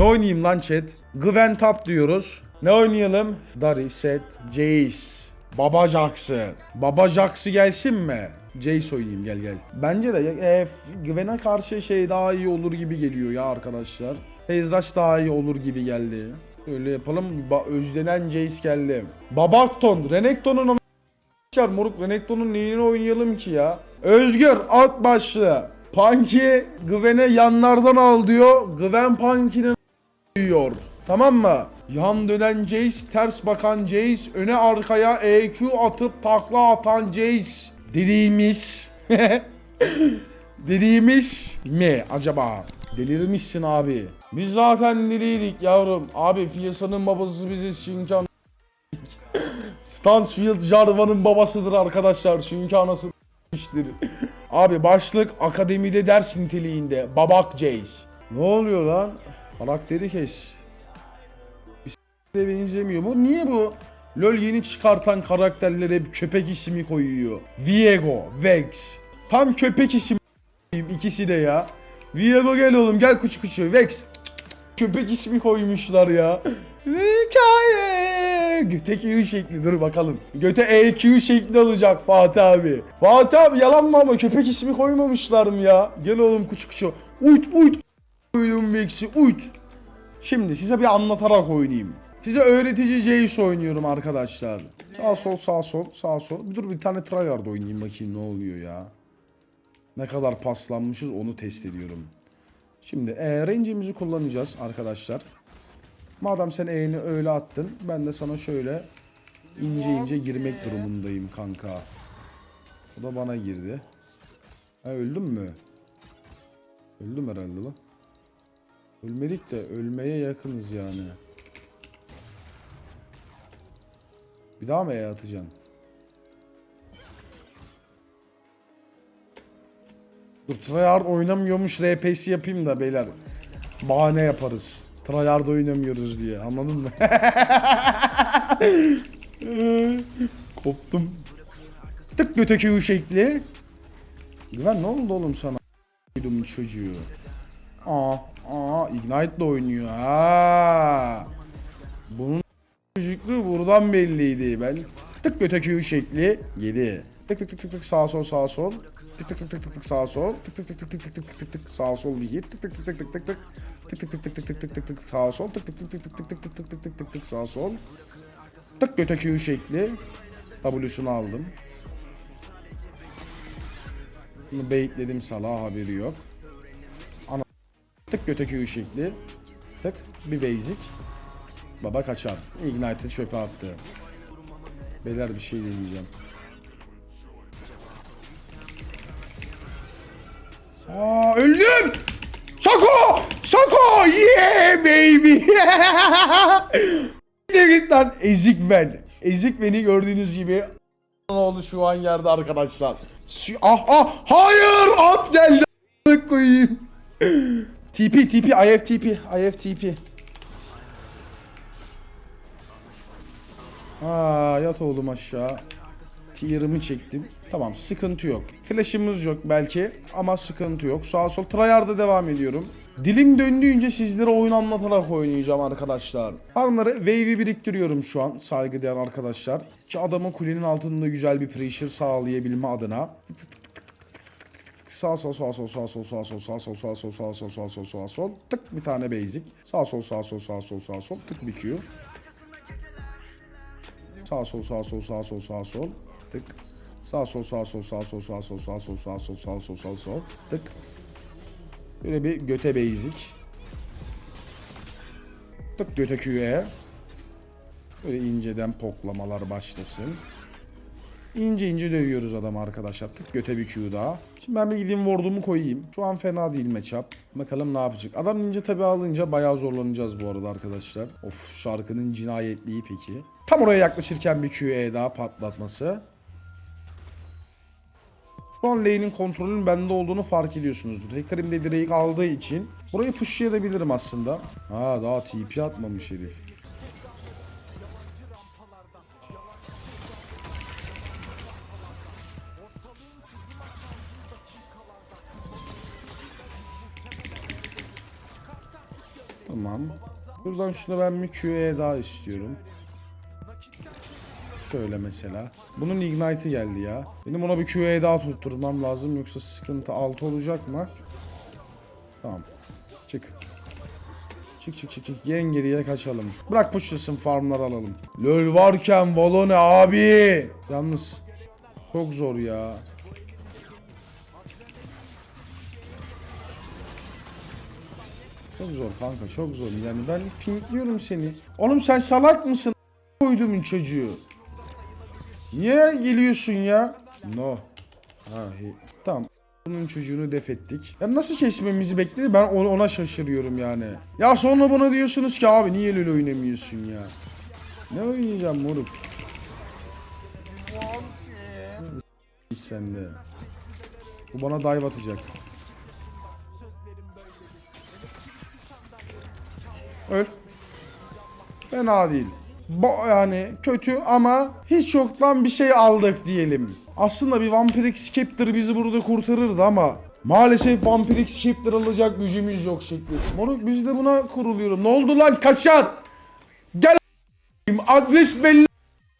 Ne oynayayım lan chat? Gwen top diyoruz. Ne oynayalım? Dari, Set, Jace. Baba Jax'ı. Baba Jax'ı gelsin mi? Jace oynayayım gel gel. Bence de e, Gwen'e karşı şey daha iyi olur gibi geliyor ya arkadaşlar. Ezraç daha iyi olur gibi geldi. Öyle yapalım. Ba- özlenen Jace geldi. Babakton. Renekton'un Arkadaşlar moruk Renekton'un neyini oynayalım ki ya? Özgür alt başlı. Punky Gwen'e yanlardan al diyor. Gwen Punky'nin diyor. Tamam mı? Yan dönen Jace, ters bakan Jace, öne arkaya EQ atıp takla atan Jace dediğimiz dediğimiz mi acaba? Delirmişsin abi. Biz zaten deliydik yavrum. Abi piyasanın babası biziz Şinkan. Stansfield Jarvan'ın babasıdır arkadaşlar. Çünkü anası iştir. Abi başlık akademide ders niteliğinde. Babak Jace. Ne oluyor lan? Karakteri kes. Bir benzemiyor. Bu niye bu? LoL yeni çıkartan karakterlere hep köpek ismi koyuyor. Viego, Vex. Tam köpek ismi ikisi de ya. Viego gel oğlum gel kuçu kuçu. Vex. Köpek ismi koymuşlar ya. Hikaye. Göte Q şekli dur bakalım. Göte EQ şekli olacak Fatih abi. Fatih abi yalan mı ama köpek ismi koymamışlar mı ya? Gel oğlum kuçu kuçu. Uyut uyut. Uyum Vex'i uyut. Şimdi size bir anlatarak oynayayım. Size öğretici Jace oynuyorum arkadaşlar. Sağ sol sağ sol sağ sol. Dur bir tane tryhard oynayayım bakayım ne oluyor ya. Ne kadar paslanmışız onu test ediyorum. Şimdi e, range'imizi kullanacağız arkadaşlar. Madem sen E'ni öyle attın ben de sana şöyle ince ince girmek durumundayım kanka. O da bana girdi. Ha öldüm mü? Öldüm herhalde lan. Ölmedik de ölmeye yakınız yani. Bir daha mı E atacaksın? Dur tryhard oynamıyormuş RP'si yapayım da beyler. Bahane yaparız. Tryhard oynamıyoruz diye anladın mı? Koptum. Tık göteki şekli. Güven ne oldu oğlum sana? Çocuğu. Aa, aa Ignite de oynuyor. Ha. Bunun çocukluğu buradan belliydi. Ben tık göteki şekli 7. Tık tık tık tık tık sağ sol sağ sol. Tık tık tık tık tık tık sağ sol. Tık tık tık tık tık tık tık tık tık tık sağ sol bir hit. Tık tık tık tık tık tık tık. Tık tık tık tık tık tık tık tık tık sağ sol. Tık tık tık tık tık tık tık tık tık tık tık tık tık sağ sol. Tık göteki şekli. W'sunu aldım. Bunu baitledim sala haberi yok. Tık göteki şekli. Tık bir basic. Baba kaçar. Ignite'ı çöpe attı. Beyler bir şey deneyeceğim. Aa öldüm. Şako! Şako! Yeah baby! Git lan ezik ben. Ezik beni gördüğünüz gibi oldu şu an yerde arkadaşlar. Ah ah hayır at geldi koyayım. TP TP IFTP IFTP. Aa yat oğlum aşağı. Tier'ımı çektim. Tamam sıkıntı yok. Flash'ımız yok belki ama sıkıntı yok. Sağ sol tryhard'a devam ediyorum. Dilim döndüğünce sizlere oyun anlatarak oynayacağım arkadaşlar. Farmları wave'i biriktiriyorum şu an saygıdeğer arkadaşlar. Ki adamın kulenin altında güzel bir pressure sağlayabilme adına. Sağ sol sağ sol sağ sol sağ sol sağ sol sağ sol sağ sol sağ sol sağ sol tık bir tane basic. Sağ sol sağ sol sağ sol sağ sol tık bir Q. Sağ sol sağ sol sağ sol sağ sol tık. Sağ sol sağ sol sağ sol sağ sol sağ sol sağ sol sağ sol sağ sol tık. Böyle bir göte basic. Tık göte Q'ye. Böyle inceden poklamalar başlasın. İnce ince dövüyoruz adam arkadaşlar. Tık göte bir Q daha. Şimdi ben bir gideyim ward'umu koyayım. Şu an fena değil matchup. Bakalım ne yapacak. Adam ninja tabi alınca bayağı zorlanacağız bu arada arkadaşlar. Of şarkının cinayetliği peki. Tam oraya yaklaşırken bir QE daha patlatması. An lane'in kontrolünün bende olduğunu fark ediyorsunuzdur. Hacker'im de direkt aldığı için burayı pushlayabilirim aslında. Ha daha TP atmamış herif. Tamam. Buradan şuna ben bir QE daha istiyorum. Şöyle mesela. Bunun Ignite'ı geldi ya. Benim ona bir QE daha tutturmam lazım yoksa sıkıntı 6 olacak mı? Tamam. Çık. Çık çık çık çık. Yen geriye kaçalım. Bırak pushlasın farmları alalım. LoL varken Valo ne abi? Yalnız çok zor ya. Çok zor kanka çok zor. Yani ben pinkliyorum seni. Oğlum sen salak mısın? Koydumun çocuğu. Niye geliyorsun ya? No. Ha, he. Tamam. Bunun çocuğunu def ettik. Ya nasıl kesmemizi bekledi ben ona, şaşırıyorum yani. Ya sonra bana diyorsunuz ki abi niye LoL oynamıyorsun ya? Ne oynayacağım moruk? Hiç sende. Bu bana dive atacak. Öl. Fena değil. Bo yani kötü ama hiç yoktan bir şey aldık diyelim. Aslında bir Vampirix Scepter bizi burada kurtarırdı ama maalesef Vampirix Scepter alacak gücümüz yok şekli. Moruk biz de buna kuruluyorum. Ne oldu lan kaşar? Gel adres belli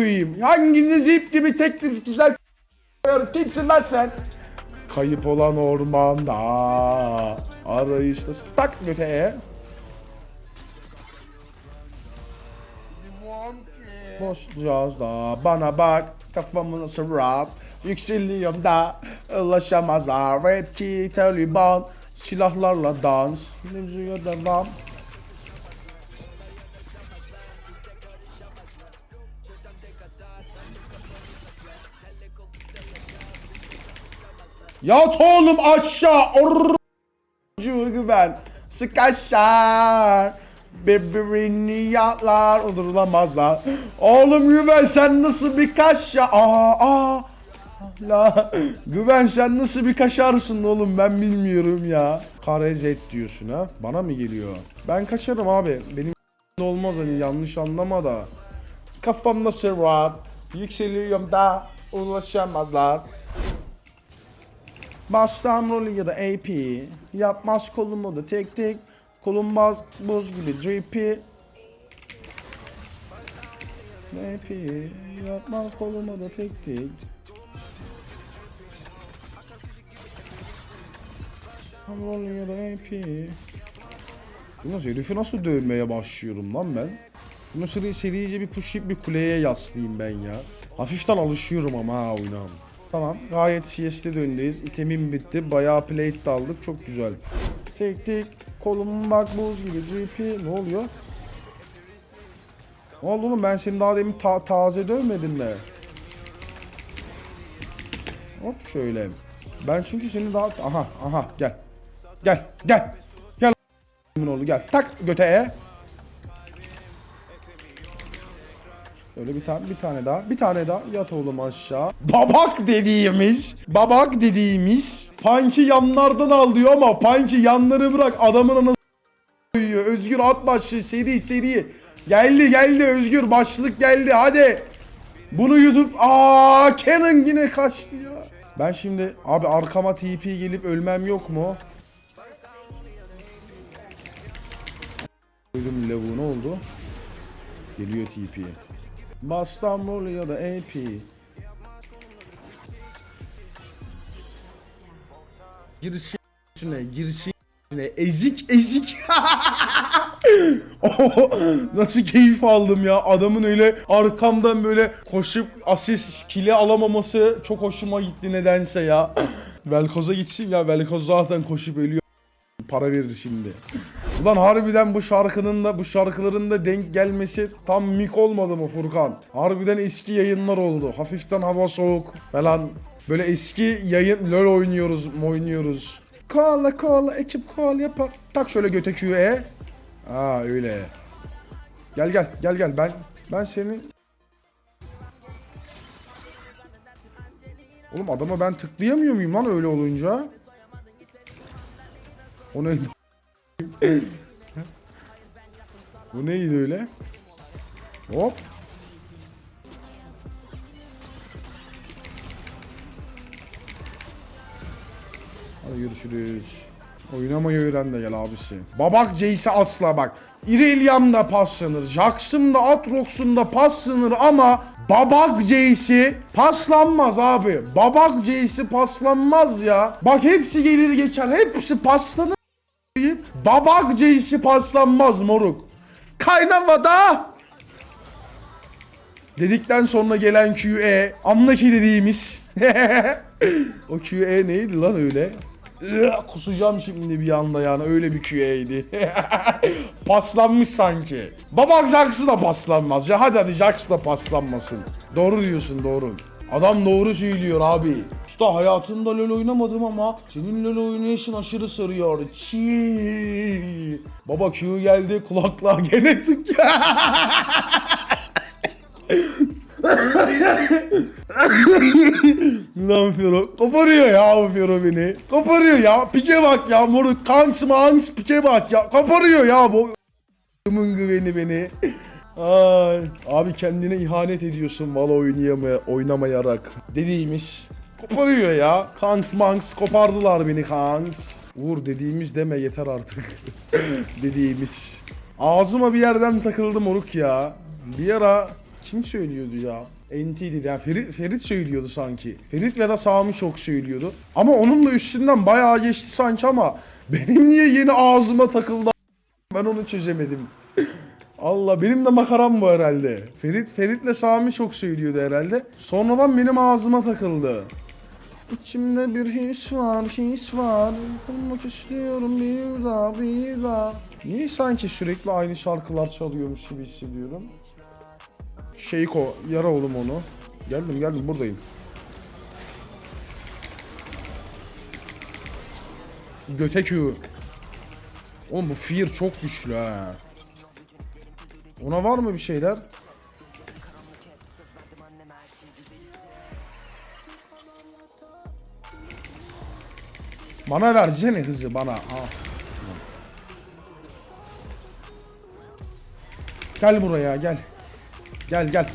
a**ayım. Hanginiz ip gibi teklif güzel kimsin lan sen? Kayıp olan ormanda arayışta tak. Boşacağız da. Bana bak kafamı nasıl rap. Yükseliyorum da ulaşamazlar. Rapçi Taliban Silahlarla dans. Mevzuya devam. Yat oğlum aşağı or güven. Sık Birbirini yatlar Unutulamazlar Oğlum güven sen nasıl bir kaş ya Aa aa. La Güven sen nasıl bir kaşarsın oğlum? Ben bilmiyorum ya. Karezet diyorsun ha? Bana mı geliyor? Ben kaçarım abi. Benim olmaz hani yanlış anlama da. Kafam nasıl rahat Yükseliyorum da Ulaşamazlar. Bastam rolü ya da AP Yapmaz kolumu da tek tek Kolum baz buz gibi GP AP Yapmaz kolumu da tek tek Rolü ya da AP nasıl herifi nasıl dövmeye başlıyorum lan ben? Bunu seri, serice bir pushlayıp bir kuleye yaslayayım ben ya. Hafiften alışıyorum ama ha oynam Tamam gayet CS'de döndeyiz. İtemim bitti. Bayağı plate de aldık. Çok güzel. Tek tek kolum bak buz gibi GP. Ne oluyor? Ne oldu oğlum ben seni daha demin ta- taze dövmedim mi? Hop şöyle. Ben çünkü seni daha... Aha aha gel. Gel gel. Gel. oğlu gel. Tak göteye. Şöyle bir tane bir tane daha. Bir tane daha yat oğlum aşağı. Babak dediğimiz, babak dediğimiz Punky yanlardan al diyor ama Punky yanları bırak adamın koyuyor. Özgür at başlı seri seri. Geldi geldi Özgür başlık geldi hadi. Bunu YouTube aa Canon yine kaçtı ya. Ben şimdi abi arkama TP gelip ölmem yok mu? Ölüm lavuğu ne oldu? Geliyor TP. Bastamol ya da AP. Girişin içine, girişin içine. Ezik ezik. Nasıl keyif aldım ya. Adamın öyle arkamdan böyle koşup asist kili alamaması çok hoşuma gitti nedense ya. Velkoz'a gitsin ya. Velkoz zaten koşup ölüyor. Para verir şimdi. Ulan harbiden bu şarkının da bu şarkıların da denk gelmesi tam mik olmadı mı Furkan? Harbiden eski yayınlar oldu. Hafiften hava soğuk falan. Böyle eski yayın LoL oynuyoruz mu oynuyoruz. Koala koala ekip koal yapar. Tak şöyle göte Q'ye. Aa öyle. Gel gel gel gel ben ben seni Oğlum adama ben tıklayamıyor muyum lan öyle olunca? O neydi? Bu neydi öyle? Hop. Hadi görüşürüz. Oynamayı öğren de gel abisi. Babak Jace'e asla bak. Irelia da paslanır. Jackson da Atrox'un da paslanır ama Babak Jace'i paslanmaz abi. Babak Jace'i paslanmaz ya. Bak hepsi gelir geçer. Hepsi paslanır. Babak Jace'i paslanmaz moruk. Kaynamada. Dedikten sonra gelen QE. Anla ki dediğimiz. o QE neydi lan öyle? Kusacağım şimdi bir anda yani öyle bir QE'ydi. paslanmış sanki. Babak Jax da paslanmaz ya hadi hadi Jax da paslanmasın. Doğru diyorsun doğru. Adam doğru söylüyor abi. Usta hayatımda LoL oynamadım ama senin LoL oynayışın aşırı sarıyor. Çiii. Baba Q geldi kulaklığa gene tık. Lan Fero koparıyor ya bu Fero beni. Koparıyor ya. Pike bak ya moruk. Kanks manks pike bak ya. Koparıyor ya bu. Mın güveni beni. Ay. Abi kendine ihanet ediyorsun valla oynayamaya, oynamayarak. Dediğimiz koparıyor ya. Kanks manks kopardılar beni kanks. Uğur dediğimiz deme yeter artık. dediğimiz. Ağzıma bir yerden takıldı moruk ya. Bir ara kim söylüyordu ya? NT'di yani Ferit, Ferit söylüyordu sanki. Ferit ve da Sami çok söylüyordu. Ama onun da üstünden bayağı geçti sanki ama benim niye yeni ağzıma takıldı ben onu çözemedim. Allah benim de makaram bu herhalde. Ferit Ferit'le Sami çok söylüyordu herhalde. Sonradan benim ağzıma takıldı. İçimde bir his var, his var. Bulmak istiyorum bir daha, bir daha. Niye sanki sürekli aynı şarkılar çalıyormuş gibi hissediyorum? Şeyko, yara oğlum onu. Geldim geldim buradayım. Götekü. Oğlum bu fear çok güçlü ha. Ona var mı bir şeyler? Bana versene hızı bana. Ha. Gel buraya gel. Gel gel.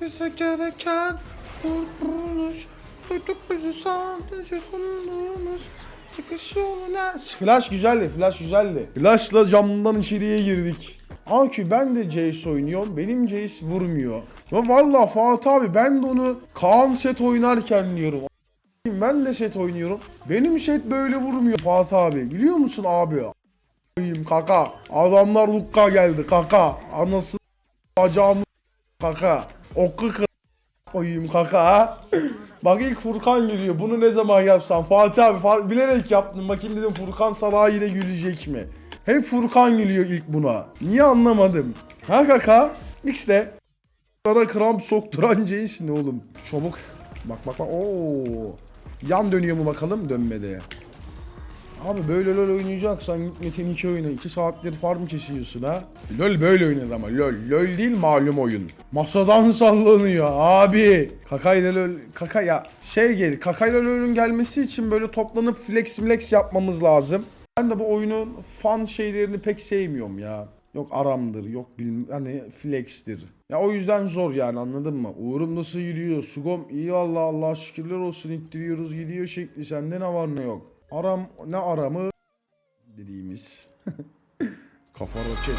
Bize gereken kurtuluş Duyduk bizi sadece umduğumuz Çıkış yoluna Flash güzeldi flash güzeldi Flashla camdan içeriye girdik Anki ben de Jace oynuyorum benim Jace vurmuyor Ya valla Fatih abi ben de onu Kaan set oynarken diyorum ben de set oynuyorum. Benim set böyle vurmuyor Fatih abi. Biliyor musun abi? A**ayım kaka. Adamlar lukka geldi kaka. Anası bacağımı kaka. Okku kı koyayım kaka. Bak ilk Furkan geliyor. Bunu ne zaman yapsam? Fatih abi bilerek yaptım. Bakayım dedim Furkan Salah yine gülecek mi? Hep Furkan geliyor ilk buna. Niye anlamadım? Ha kaka? X'de. Sana kramp sokturan Jace ne oğlum? Çabuk. Bak bak bak. Oo. Yan dönüyor mu bakalım? Dönmedi. Abi böyle LoL oynayacaksan git Metin 2 oyna. 2 saattir farm kesiyorsun ha. LoL böyle oynanır ama LoL. LoL değil malum oyun. Masadan sallanıyor abi. Kaka ile LoL. Kaka ya şey gel. Kaka ile LoL'ün gelmesi için böyle toplanıp flex flex yapmamız lazım. Ben de bu oyunun fan şeylerini pek sevmiyorum ya. Yok aramdır, yok bilmem hani flex'tir. Ya o yüzden zor yani anladın mı? Uğur'um nasıl yürüyor? Sugom iyi Allah Allah şükürler olsun ittiriyoruz gidiyor şekli. Sende ne var ne yok? Aram ne aramı dediğimiz. Kafa roket.